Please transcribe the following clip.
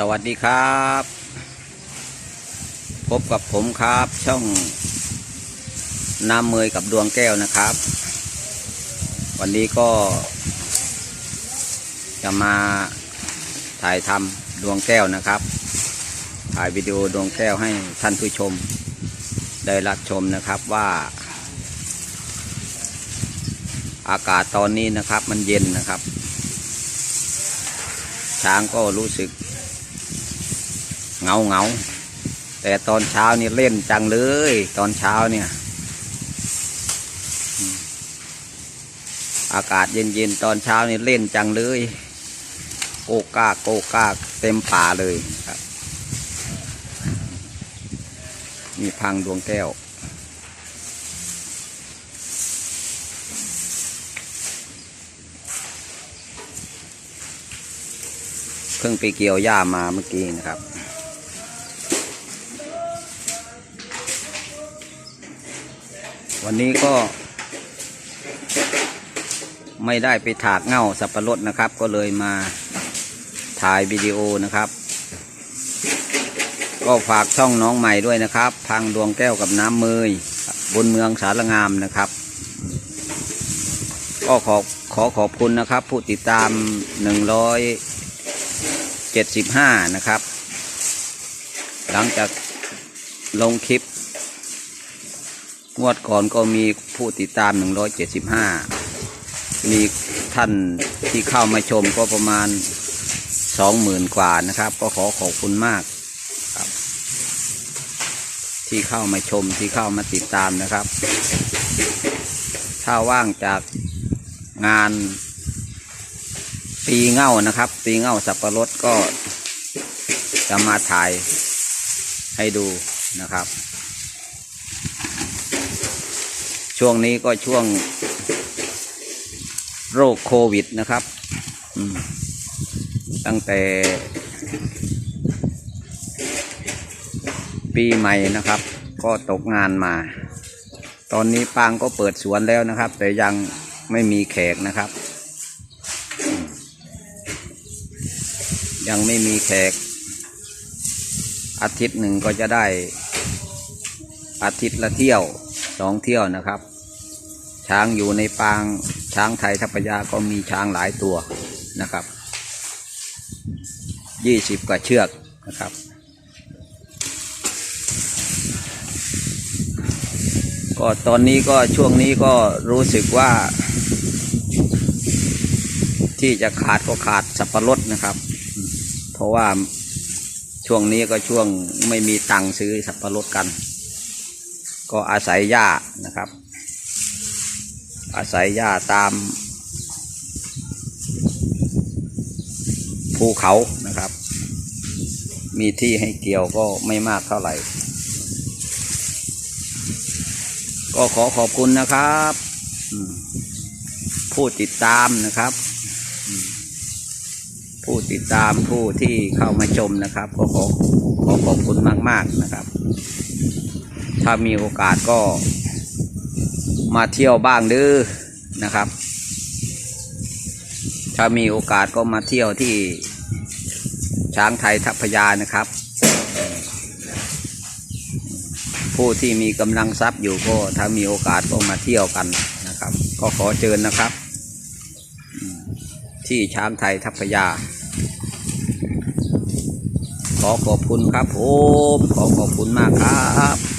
สวัสดีครับ พบกับผมครับ ช่องน้ำเมยกับดวงแก้วนะครับ วันนี้ก็ จะมาถ่ายทำดวงแก้วนะครับ ถ่ายวิดีโอดวงแก้วให้ท่านผู้ชม ได้รับชมนะครับว่า อากาศตอนนี้นะครับมันเย็นนะครับช้างก็รู้สึก เงาเงาแต่ตอนเช้านี่เล่นจังเลย ตอนเช้าเนี่ยอืมอากาศเย็นๆตอนเช้านี่เล่นจังเลย โกกากโกกากเต็มป่าเลยครับมีพังดวงแก้วเพิ่งไปเกี่ยวหญ้ามาเมื่อกี้นะครับ วันนี้ก็ ไม่ได้ไปถากเง่าสับปะรดนะครับ ก็เลยมาถ่ายวิดีโอนะครับ ก็ฝากช่องน้องใหม่ด้วยนะครับ พังดวงแก้วกับน้ำเมยบนเมืองสารงามนะครับ ก็ขอขอขอบคุณนะครับ ผู้ติดตามหนึ่งร้อยเจ็ดสิบห้านะครับ หลังจากลงคลิป งวดก่อนก็มีผู้ติดตาม 175 มีท่านที่เข้ามาชมก็ประมาณ 20,000 กว่านะครับ ก็ขอขอบคุณมากครับ ที่เข้ามาชมที่เข้ามาติดตามนะครับ ถ้าว่างจากงานตีเง่านะครับตีเง่าสับปะรดก็จะมาถ่ายให้ดูนะครับ ช่วงนี้ก็ช่วงโรคโควิดนะครับ ตั้งแต่ ปีใหม่นะครับ ก็ตกงานมา ตอนนี้ปางก็เปิดสวนแล้วนะครับ แต่ยังไม่มีแขกนะครับ ยังไม่มีแขก อาทิตย์หนึ่งก็จะได้ อาทิตย์ละเที่ยว สองเที่ยวนะครับ ช้างอยู่ในปางช้างไทยทัพยาก็มีช้างหลายตัวนะครับยี่สิบกว่าเชือกนะครับ ก็ตอนนี้ก็ช่วงนี้ก็รู้สึกว่า ที่จะขาดก็ขาดสับปะรดนะครับ เพราะว่าช่วงนี้ก็ช่วงไม่มีตังค์ซื้อสับปะรดกัน ก็อาศัยหญ้านะครับ อาศัยหญ้าตาม ภูเขานะครับ มีที่ให้เกี่ยวก็ไม่มากเท่าไหร่ ก็ขอขอบคุณนะครับ ผู้ติดตามนะครับ ผู้ติดตามผู้ที่เข้ามาชมนะครับ ก็ขอขอขอบคุณมาก ๆ นะครับ ถ้ามีโอกาสก็มาเที่ยวบ้างดื้อนะครับ ถ้ามีโอกาสก็มาเที่ยวที่ช้างไทยทัพพยานะครับ ผู้ที่มีกำลังทรัพย์อยู่ก็ถ้ามีโอกาสก็มาเที่ยวกันนะครับ ก็ขอเชิญนะครับ ที่ช้างไทยทัพพยา ขอขอบคุณครับผมขอขอบคุณมากครับ